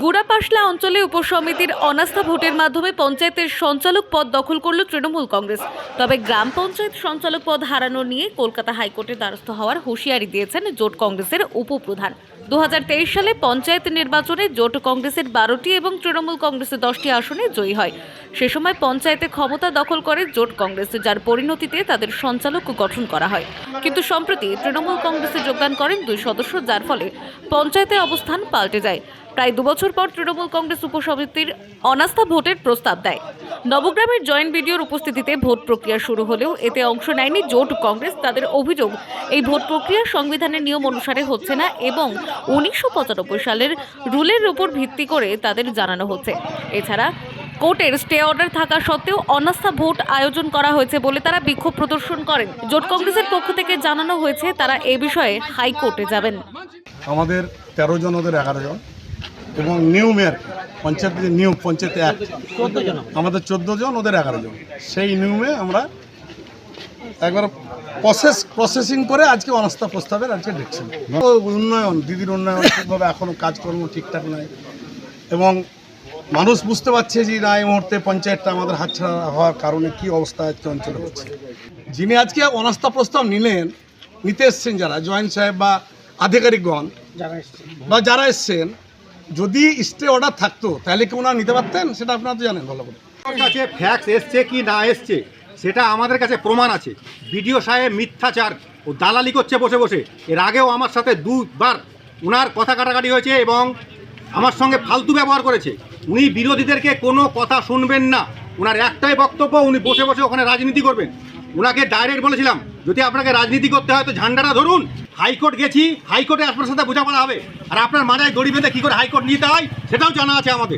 গুড়াপাশলা অঞ্চলে উপসমিতির অনাস্থা ভোটের মাধ্যমে পঞ্চায়েতের সঞ্চালক পদ দখল করল তৃণমূল কংগ্রেস। তবে গ্রাম পঞ্চায়েত সঞ্চালক পদ হারানো নিয়ে কলকাতা হাইকোর্টের দ্বারস্থ হওয়ার হুঁশিয়ারি দিয়েছেন জোট কংগ্রেসের উপপ্রধান। দু হাজার তেইশ সালে পঞ্চায়েত নির্বাচনে জোট কংগ্রেসের বারোটি এবং তৃণমূল কংগ্রেসের দশটি আসনে জয়ী হয়। সে সময় পঞ্চায়েতে ক্ষমতা দখল করে জোট কংগ্রেস, যার পরিণতিতে তাদের সঞ্চালক গঠন করা হয়। কিন্তু সম্প্রতি তৃণমূল কংগ্রেসে যোগদান করেন দুই সদস্য, যার ফলে পঞ্চায়েতের অবস্থান পাল্টে যায়। প্রায় দুবছর পর তৃণমূল কংগ্রেস উপসমিতির অনাস্থা ভোটের প্রস্তাব দেয়। নবগ্রামের জয়েন্ট বিডিওর উপস্থিতিতে ভোট প্রক্রিয়া শুরু হলেও এতে অংশ নেয়নি জোট কংগ্রেস। তাদের অভিযোগ, এই ভোট প্রক্রিয়া সংবিধানের নিয়ম অনুসারে হচ্ছে না এবং উনিশশো পঁচানব্বই সালের রুলের উপর ভিত্তি করে তাদের জানানো হচ্ছে। এছাড়া কোর্টের স্টে অর্ডার থাকা সত্ত্বেও অনাস্থা ভোট আয়োজন করা হয়েছে বলে তারা বিক্ষোভ প্রদর্শন করেন। জোট কংগ্রেসের পক্ষ থেকে জানানো হয়েছে, তারা এ বিষয়ে হাইকোর্টে যাবেন। আমাদের তেরো জন ওদের এগারো জন এবং নিউ মেয়র। পঞ্চায়েত যে নিউ পঞ্চায়েত অ্যাক্ট আমাদের চোদ্দ জন ওদের এগারো জন। সেই নিয়মে আমরা একবার প্রসেস প্রসেসিং করে আজকে অনাস্থা প্রস্তাবের আজকে দেখছি। ও উন্নয়ন দিদির উন্নয়ন ঠিকভাবে এখনও কাজকর্ম ঠিকঠাক নয় এবং মানুষ বুঝতে পারছে যে না এই মুহূর্তে পঞ্চায়েতটা আমাদের হাতছাড়া হওয়ার কারণে কি অবস্থা আজকে অঞ্চলে হচ্ছে। যিনি আজকে অনাস্থা প্রস্তাব নিলেন নিতে এসছেন যারা জয়েন্ট সাহেব বা আধিকারিকগণ বা যারা এসছেন যদি স্টে অর্ডার থাকতো, তাহলে কি ওনারা নিতে পারতেন? সেটা আপনারা তো জানেন ভালো করে। কাছে ফ্যাক্স এসছে কি না এসছে, সেটা আমাদের কাছে প্রমাণ আছে। বিডিও সাহেব মিথ্যাচার ও দালালি করছে বসে বসে। এর আগেও আমার সাথে দুবার ওনার কথা কাটাকাটি হয়েছে এবং আমার সঙ্গে ফালতু ব্যবহার করেছে। উনি বিরোধীদেরকে কোনো কথা শুনবেন না। ওনার একটাই বক্তব্য, উনি বসে বসে ওখানে রাজনীতি করবেন। ওনাকে ডাইরেক্ট বলেছিলাম, যদি আপনাকে রাজনীতি করতে হয় তো ঝান্ডাটা ধরুন। হাইকোর্ট গেছি, হাইকোর্টে আপনার সাথে বোঝাপড়া হবে। আর আপনার মাথায় দড়ি বেঁধে কী করে হাইকোর্ট নিতে হয়, সেটাও জানা আছে আমাদের।